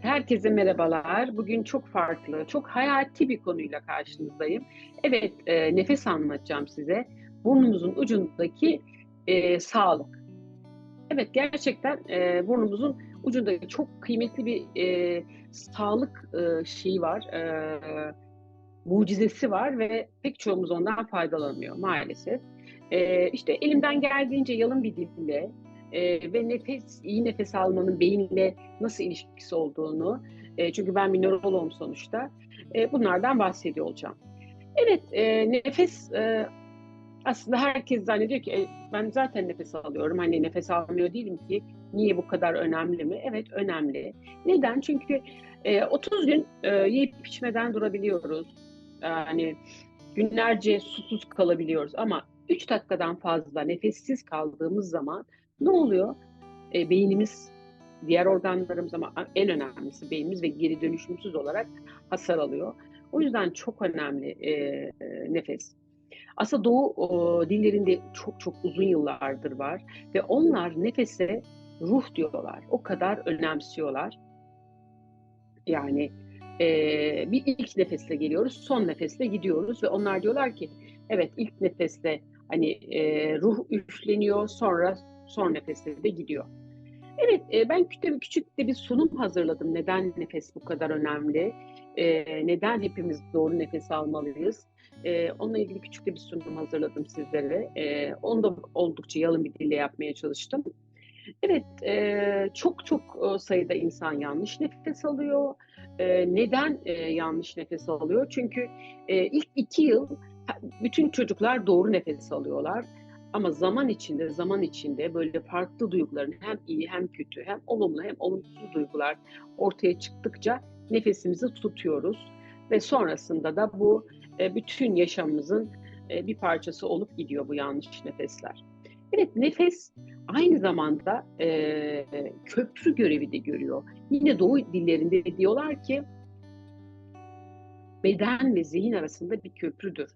Herkese merhabalar. Bugün çok farklı, çok hayati bir konuyla karşınızdayım. Evet, e, nefes anlatacağım size. Burnumuzun ucundaki e, sağlık. Evet, gerçekten e, burnumuzun ucunda çok kıymetli bir e, sağlık e, şeyi var, e, mucizesi var ve pek çoğumuz ondan faydalanmıyor maalesef. E, işte elimden geldiğince yalın bir dille e, ve nefes, iyi nefes almanın beyinle nasıl ilişkisi olduğunu, e, çünkü ben bir nöroloğum sonuçta, e, bunlardan bahsediyor olacağım. Evet, e, nefes e, aslında herkes zannediyor ki e, ben zaten nefes alıyorum, hani nefes almıyor değilim ki, niye bu kadar önemli mi? Evet, önemli. Neden? Çünkü e, 30 gün e, yiyip içmeden durabiliyoruz. Yani günlerce susuz kalabiliyoruz ama 3 dakikadan fazla nefessiz kaldığımız zaman ne oluyor? E, beynimiz, diğer organlarımız ama en önemlisi beynimiz ve geri dönüşümsüz olarak hasar alıyor. O yüzden çok önemli e, nefes. Aslında Doğu o, dillerinde çok çok uzun yıllardır var ve onlar nefese ruh diyorlar. O kadar önemsiyorlar. Yani e, bir ilk nefesle geliyoruz, son nefesle gidiyoruz ve onlar diyorlar ki evet ilk nefesle hani e, ruh üfleniyor, sonra son nefeste de gidiyor. Evet, e, ben küçük, küçük de bir sunum hazırladım. Neden nefes bu kadar önemli? E, neden hepimiz doğru nefes almalıyız? E, onunla ilgili küçük de bir sunum hazırladım sizlere. E, onu da oldukça yalın bir dille yapmaya çalıştım. Evet, e, çok çok sayıda insan yanlış nefes alıyor. E, neden e, yanlış nefes alıyor? Çünkü e, ilk iki yıl bütün çocuklar doğru nefes alıyorlar. Ama zaman içinde, zaman içinde böyle farklı duyguların hem iyi hem kötü, hem olumlu hem olumsuz duygular ortaya çıktıkça nefesimizi tutuyoruz. Ve sonrasında da bu e, bütün yaşamımızın e, bir parçası olup gidiyor bu yanlış nefesler. Evet nefes aynı zamanda e, köprü görevi de görüyor. Yine Doğu dillerinde diyorlar ki beden ve zihin arasında bir köprüdür.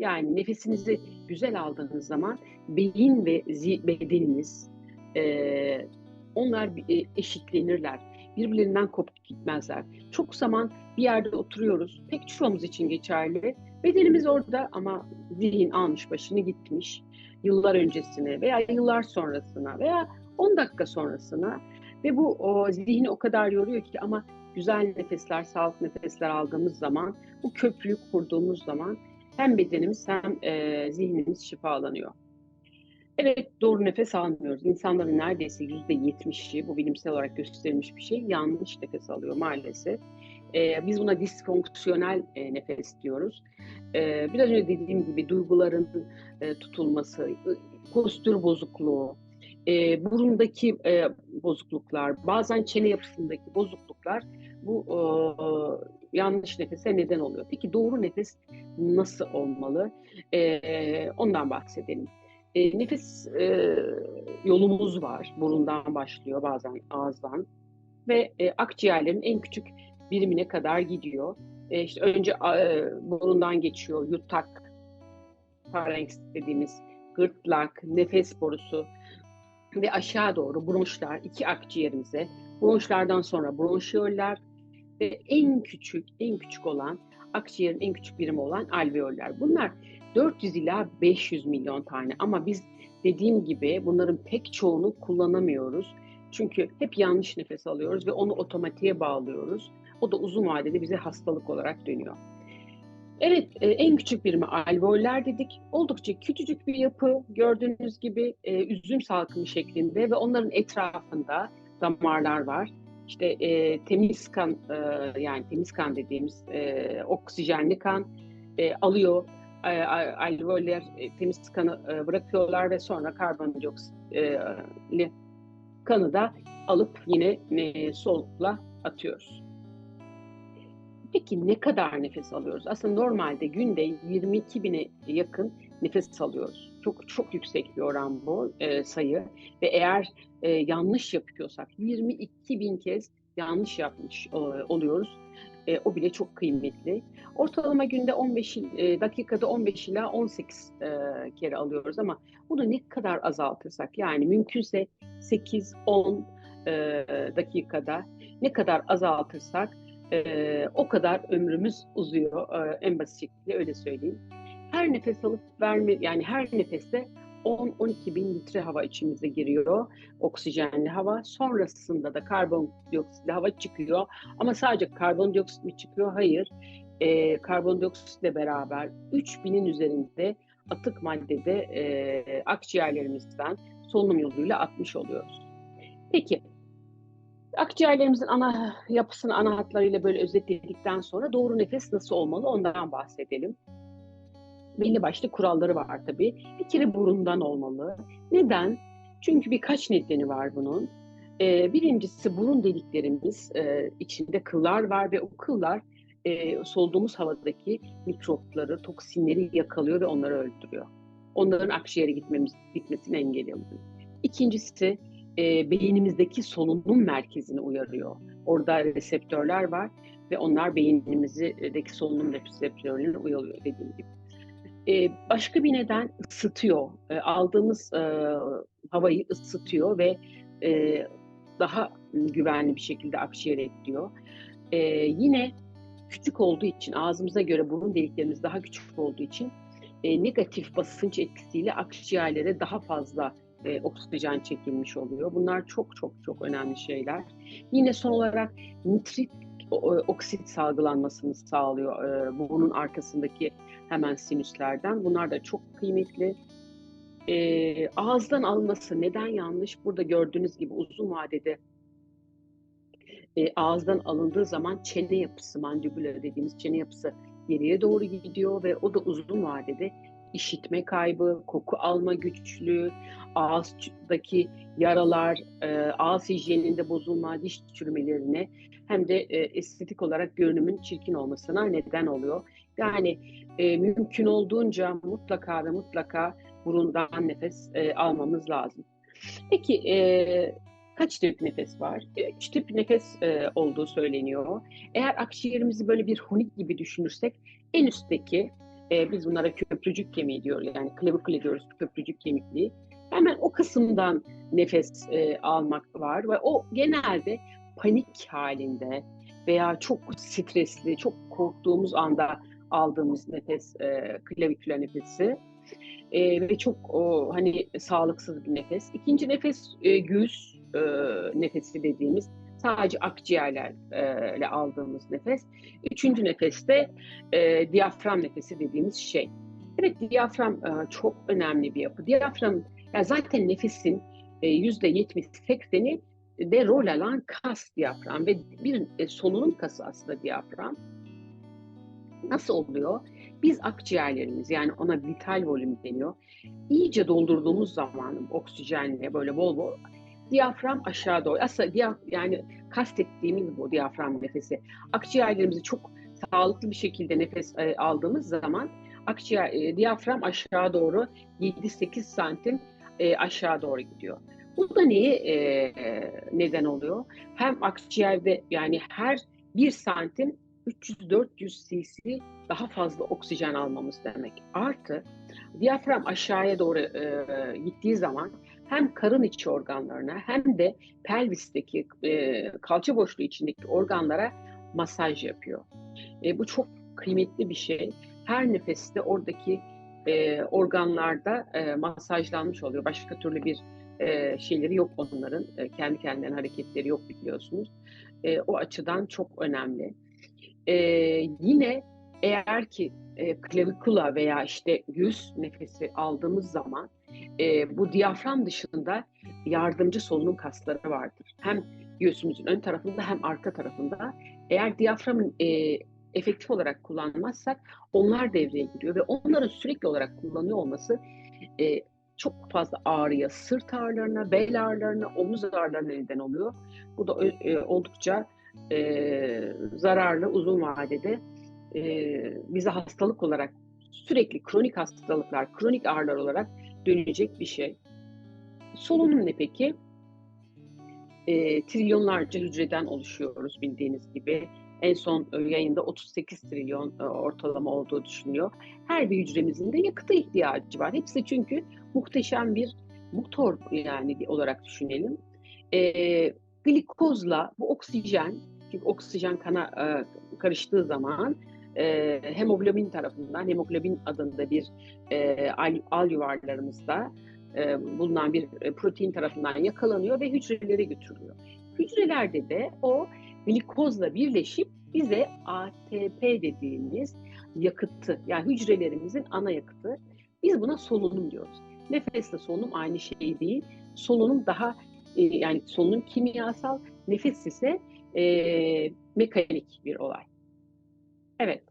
Yani nefesinizi güzel aldığınız zaman beyin ve bedeniniz e, onlar eşitlenirler. Birbirlerinden kopup gitmezler. Çok zaman bir yerde oturuyoruz. Pek çoğumuz için geçerli. Bedenimiz orada ama zihin almış başını gitmiş. Yıllar öncesine veya yıllar sonrasına veya 10 dakika sonrasına ve bu o zihni o kadar yoruyor ki ama güzel nefesler, sağlık nefesler aldığımız zaman, bu köprüyü kurduğumuz zaman hem bedenimiz hem e, zihnimiz şifalanıyor. Evet doğru nefes almıyoruz. İnsanların neredeyse yüzde yetmişi bu bilimsel olarak gösterilmiş bir şey yanlış nefes alıyor maalesef. E, biz buna disfonksiyonel e, nefes diyoruz. E, biraz önce dediğim gibi duyguların e, tutulması, postür bozukluğu, e, burundaki e, bozukluklar, bazen çene yapısındaki bozukluklar bu yanlış nefese neden oluyor. Peki doğru nefes nasıl olmalı? E, ondan bahsedelim. E, nefes e, yolumuz var. Burundan başlıyor bazen ağızdan ve e, akciğerlerin en küçük birimine kadar gidiyor. E, işte önce e, burundan geçiyor yutak, pharynx dediğimiz gırtlak, nefes borusu ve aşağı doğru bronşlar iki akciğerimize, bronşlardan sonra bronşiyoller ve en küçük, en küçük olan akciğerin en küçük birimi olan alveoller. Bunlar 400 ila 500 milyon tane ama biz dediğim gibi bunların pek çoğunu kullanamıyoruz. Çünkü hep yanlış nefes alıyoruz ve onu otomatiğe bağlıyoruz. O da uzun vadede bize hastalık olarak dönüyor. Evet, e, en küçük birimi alveoller dedik. Oldukça küçücük bir yapı, gördüğünüz gibi e, üzüm salkımı şeklinde ve onların etrafında damarlar var. İşte e, temiz kan, e, yani temiz kan dediğimiz e, oksijenli kan e, alıyor. E, alveoller e, temiz kanı e, bırakıyorlar ve sonra karbondioksit e, kanı da alıp yine e, solukla atıyoruz. Peki ne kadar nefes alıyoruz? Aslında normalde günde 22 bine yakın nefes alıyoruz. Çok çok yüksek bir oran bu e, sayı ve eğer e, yanlış yapıyorsak 22 bin kez yanlış yapmış e, oluyoruz. E, o bile çok kıymetli. Ortalama günde 15 e, dakikada 15 ila 18 e, kere alıyoruz ama bunu ne kadar azaltırsak yani mümkünse 8, 10 e, dakikada ne kadar azaltırsak e, o kadar ömrümüz uzuyor. E, en basit şekilde öyle söyleyeyim. Her nefes alıp verme yani her nefeste 10-12 bin litre hava içimize giriyor. Oksijenli hava. Sonrasında da karbondioksitli hava çıkıyor. Ama sadece karbondioksit mi çıkıyor? Hayır. E, karbondioksitle beraber 3000'in üzerinde atık maddede e, akciğerlerimizden solunum yoluyla atmış oluyoruz. Peki, akciğerlerimizin ana yapısını ana hatlarıyla böyle özetledikten sonra doğru nefes nasıl olmalı ondan bahsedelim. Belli başlı kuralları var tabii. Bir kere burundan olmalı. Neden? Çünkü birkaç nedeni var bunun. Ee, birincisi burun deliklerimiz e, içinde kıllar var ve o kıllar e, solduğumuz havadaki mikropları, toksinleri yakalıyor ve onları öldürüyor. Onların akciğere gitmemiz, gitmesini engelliyor. İkincisi e, beynimizdeki solunum merkezini uyarıyor. Orada reseptörler var ve onlar beynimizdeki solunum reseptörlerine uyarıyor dediğim gibi. E, başka bir neden ısıtıyor. E, aldığımız e, havayı ısıtıyor ve e, daha güvenli bir şekilde akciğere gidiyor. E, yine küçük olduğu için, ağzımıza göre burun deliklerimiz daha küçük olduğu için e, negatif basınç etkisiyle akciğerlere daha fazla e, oksijen çekilmiş oluyor. Bunlar çok çok çok önemli şeyler. Yine son olarak nitrik oksit salgılanmasını sağlıyor e, bunun arkasındaki hemen sinüslerden. Bunlar da çok kıymetli. E, ağızdan alması neden yanlış? Burada gördüğünüz gibi uzun vadede e, ağızdan alındığı zaman çene yapısı, mandibula dediğimiz çene yapısı geriye doğru gidiyor ve o da uzun vadede işitme kaybı, koku alma güçlüğü, ağızdaki yaralar, e, ağız hijyeninde bozulma, diş çürümelerine hem de e, estetik olarak görünümün çirkin olmasına neden oluyor. Yani e, mümkün olduğunca mutlaka ve mutlaka burundan nefes e, almamız lazım. Peki e, kaç tip nefes var? Üç tip nefes e, olduğu söyleniyor. Eğer akciğerimizi böyle bir hunik gibi düşünürsek en üstteki e, biz bunlara köprücük kemiği diyoruz yani klavikül diyoruz köprücük kemikliği. Hemen o kısımdan nefes e, almak var ve o genelde panik halinde veya çok stresli, çok korktuğumuz anda aldığımız nefes, e, klaviküler nefesi e, ve çok o, hani sağlıksız bir nefes. İkinci nefes e, göğüs e, nefesi dediğimiz sadece akciğerlerle aldığımız nefes. Üçüncü nefeste e, diyafram nefesi dediğimiz şey. Evet diyafram e, çok önemli bir yapı. Diyafram yani zaten nefesin yüzde yetmiş sekseni de rol alan kas diyafram ve bir e, solunum kası aslında diyafram. Nasıl oluyor? Biz akciğerlerimiz yani ona vital volüm deniyor. İyice doldurduğumuz zaman oksijenle böyle bol bol diyafram aşağı doğru. Aslında diyaf, yani kastettiğimiz bu diyafram nefesi. Akciğerlerimizi çok sağlıklı bir şekilde nefes e, aldığımız zaman akciğer e, diyafram aşağı doğru 7-8 santim e, aşağı doğru gidiyor. Bu da neye e, neden oluyor? Hem akciğerde yani her 1 santim 300-400 cc daha fazla oksijen almamız demek. Artı diyafram aşağıya doğru e, gittiği zaman hem karın içi organlarına hem de pelvisteki e, kalça boşluğu içindeki organlara masaj yapıyor. E, bu çok kıymetli bir şey. Her nefeste oradaki e, organlarda e, masajlanmış oluyor. Başka türlü bir e, şeyleri yok onların. E, kendi kendilerine hareketleri yok biliyorsunuz. E, o açıdan çok önemli. E, yine eğer ki e, klavikula veya işte yüz nefesi aldığımız zaman e, bu diyafram dışında yardımcı solunum kasları vardır. Hem göğsümüzün ön tarafında hem arka tarafında. Eğer diyaframın e, efektif olarak kullanmazsak onlar devreye giriyor ve onların sürekli olarak kullanıyor olması e, çok fazla ağrıya, sırt ağrılarına, bel ağrılarına, omuz ağrılarına neden oluyor. Bu da e, oldukça e, zararlı uzun vadede e, bize hastalık olarak sürekli kronik hastalıklar, kronik ağrılar olarak dönecek bir şey. Solunum ne peki? E, trilyonlarca hücreden oluşuyoruz bildiğiniz gibi. En son yayında 38 trilyon e, ortalama olduğu düşünülüyor. Her bir hücremizin de yakıta ihtiyacı var. Hepsi çünkü muhteşem bir motor yani olarak düşünelim. E, Glikozla bu oksijen, çünkü oksijen kana e, karıştığı zaman e, hemoglobin tarafından, hemoglobin adında bir e, al, al yuvarlarımızda e, bulunan bir protein tarafından yakalanıyor ve hücrelere götürülüyor. Hücrelerde de o glikozla birleşip bize ATP dediğimiz yakıtı, yani hücrelerimizin ana yakıtı. Biz buna solunum diyoruz. Nefesle solunum aynı şey değil. Solunum daha e, yani solunum kimyasal, nefes ise e, mekanik bir olay. Evet.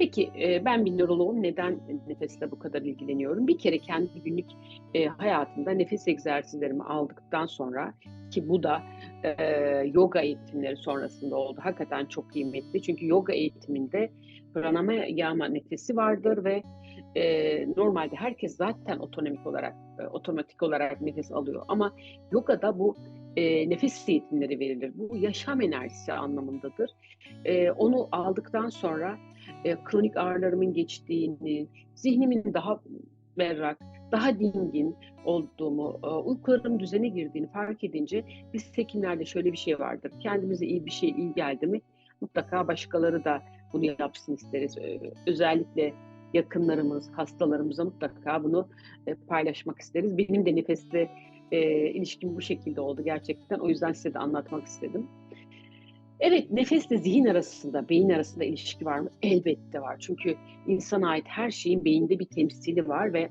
Peki e, ben bir nöroloğum neden nefesle bu kadar ilgileniyorum? Bir kere kendi günlük e, hayatımda nefes egzersizlerimi aldıktan sonra ki bu da e, yoga eğitimleri sonrasında oldu. Hakikaten çok kıymetli. Çünkü yoga eğitiminde pranayama nefesi vardır ve normalde herkes zaten otonomik olarak, otomatik olarak nefes alıyor. Ama yogada bu e, nefes eğitimleri verilir. Bu yaşam enerjisi anlamındadır. E, onu aldıktan sonra e, kronik ağrılarımın geçtiğini, zihnimin daha berrak, daha dingin olduğumu, e, uykularım düzene girdiğini fark edince biz hekimlerde şöyle bir şey vardır. Kendimize iyi bir şey iyi geldi mi mutlaka başkaları da bunu yapsın isteriz. E, özellikle yakınlarımız, hastalarımıza mutlaka bunu e, paylaşmak isteriz. Benim de nefeste e, ilişkim bu şekilde oldu gerçekten. O yüzden size de anlatmak istedim. Evet, nefesle zihin arasında, beyin arasında ilişki var mı? Elbette var. Çünkü insana ait her şeyin beyinde bir temsili var ve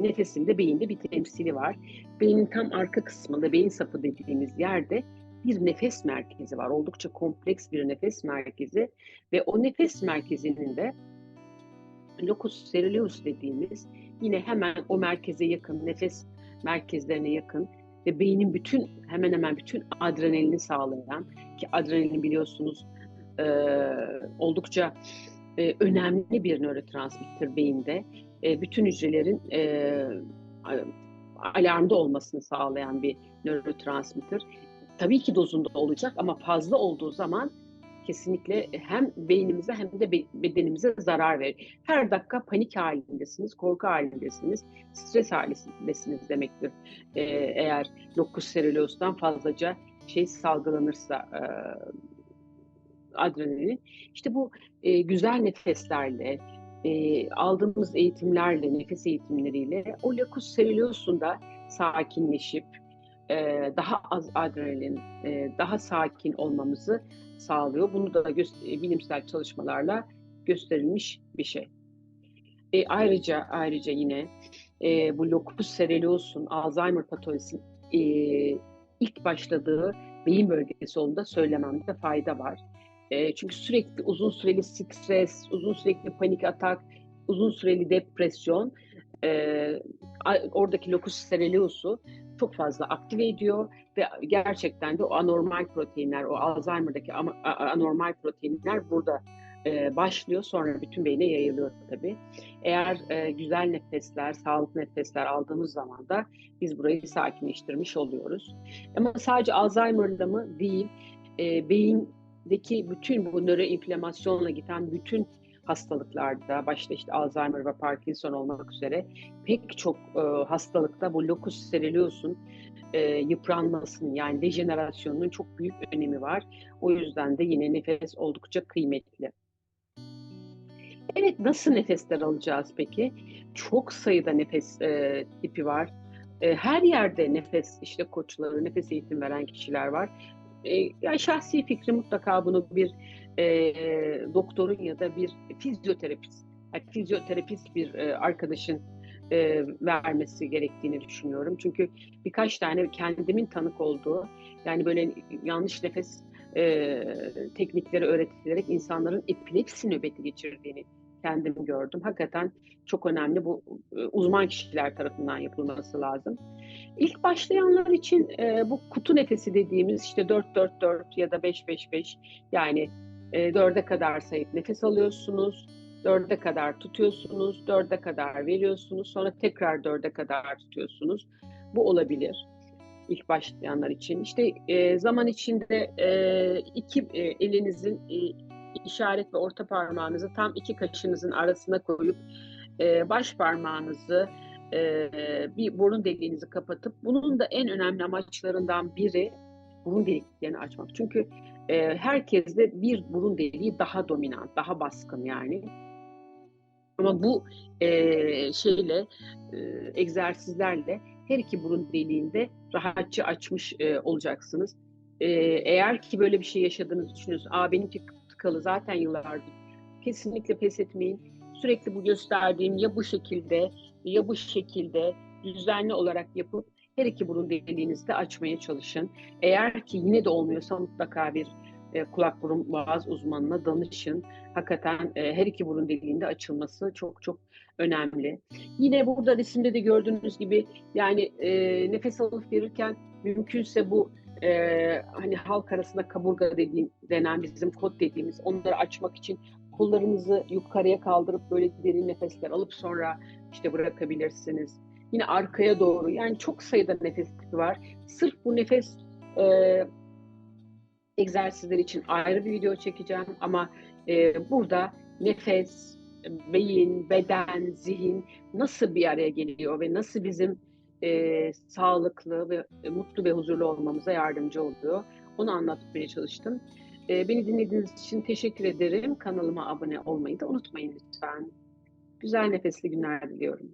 nefesin de beyinde bir temsili var. Beynin tam arka kısmında, beyin sapı dediğimiz yerde bir nefes merkezi var. Oldukça kompleks bir nefes merkezi ve o nefes merkezinin de locus ceruleus dediğimiz yine hemen o merkeze yakın, nefes merkezlerine yakın ve beynin bütün hemen hemen bütün adrenalini sağlayan ki adrenalin biliyorsunuz e, oldukça e, önemli bir nörotransmitter beyinde. E, bütün hücrelerin e, alarmda olmasını sağlayan bir nörotransmitter. Tabii ki dozunda olacak ama fazla olduğu zaman kesinlikle hem beynimize hem de bedenimize zarar verir. Her dakika panik halindesiniz, korku halindesiniz, stres halindesiniz demektir. Ee, eğer locus ceruleus'tan fazlaca şey salgılanırsa e, adrenalin. İşte bu e, güzel nefeslerle, e, aldığımız eğitimlerle, nefes eğitimleriyle o locus ceruleus'un da sakinleşip, e, daha az adrenalin, e, daha sakin olmamızı sağlıyor. Bunu da gö- bilimsel çalışmalarla gösterilmiş bir şey. E, ayrıca ayrıca yine e, bu locus ceruleus'un Alzheimer patolojisinin e, ilk başladığı beyin bölgesi olduğunda söylememde fayda var. E, çünkü sürekli uzun süreli stres, uzun sürekli panik atak, uzun süreli depresyon e, oradaki locus ceruleus'u çok fazla aktive ediyor ve gerçekten de o anormal proteinler, o Alzheimer'daki anormal proteinler burada e, başlıyor sonra bütün beyne yayılıyor tabii. Eğer e, güzel nefesler, sağlıklı nefesler aldığımız zaman da biz burayı sakinleştirmiş oluyoruz. Ama sadece Alzheimer'da mı değil, e, beyindeki bütün bu nöroinflamasyonla giden bütün hastalıklarda, başta işte Alzheimer ve Parkinson olmak üzere pek çok e, hastalıkta bu locus ceruleus'un e, yıpranmasının yani dejenerasyonunun çok büyük önemi var. O yüzden de yine nefes oldukça kıymetli. Evet nasıl nefesler alacağız peki? Çok sayıda nefes e, tipi var. E, her yerde nefes işte koçları, nefes eğitim veren kişiler var. E, yani şahsi fikri mutlaka bunu bir e, doktorun ya da bir fizyoterapist, yani fizyoterapist bir e, arkadaşın e, vermesi gerektiğini düşünüyorum. Çünkü birkaç tane kendimin tanık olduğu, yani böyle yanlış nefes e, teknikleri öğretilerek insanların epilepsi nöbeti geçirdiğini kendim gördüm. Hakikaten çok önemli bu uzman kişiler tarafından yapılması lazım. İlk başlayanlar için e, bu kutu nefesi dediğimiz işte 4-4-4 ya da 5-5-5 yani e, 4'e kadar sayıp nefes alıyorsunuz. Dörde kadar tutuyorsunuz, dörde kadar veriyorsunuz, sonra tekrar dörde kadar tutuyorsunuz. Bu olabilir ilk başlayanlar için. İşte e, zaman içinde e, iki e, elinizin e, işaret ve orta parmağınızı tam iki kaşınızın arasına koyup e, baş parmağınızı e, bir burun deliğinizi kapatıp bunun da en önemli amaçlarından biri burun deliklerini açmak. Çünkü e, herkeste bir burun deliği daha dominant, daha baskın yani. Ama bu e, şeyle, e, egzersizlerle her iki burun deliğinde rahatça açmış e, olacaksınız. E, eğer ki böyle bir şey yaşadığınızı düşünüyorsunuz, aa benimki tıkalı zaten yıllardır. Kesinlikle pes etmeyin. Sürekli bu gösterdiğim ya bu şekilde ya bu şekilde düzenli olarak yapıp her iki burun deliğinizi de açmaya çalışın. Eğer ki yine de olmuyorsa mutlaka bir e, kulak burun boğaz uzmanına danışın. Hakikaten e, her iki burun deliğinde açılması çok çok önemli. Yine burada resimde de gördüğünüz gibi yani e, nefes alıp verirken mümkünse bu e, hani halk arasında kaburga dediğim, denen bizim kod dediğimiz onları açmak için kollarınızı yukarıya kaldırıp böyle derin nefesler alıp sonra işte bırakabilirsiniz. Yine arkaya doğru yani çok sayıda nefes tipi var. Sırf bu nefes e, egzersizler için ayrı bir video çekeceğim ama e, burada nefes, beyin, beden, zihin nasıl bir araya geliyor ve nasıl bizim e, sağlıklı ve e, mutlu ve huzurlu olmamıza yardımcı oluyor. Onu anlatmaya çalıştım. E, beni dinlediğiniz için teşekkür ederim. Kanalıma abone olmayı da unutmayın lütfen. Güzel nefesli günler diliyorum.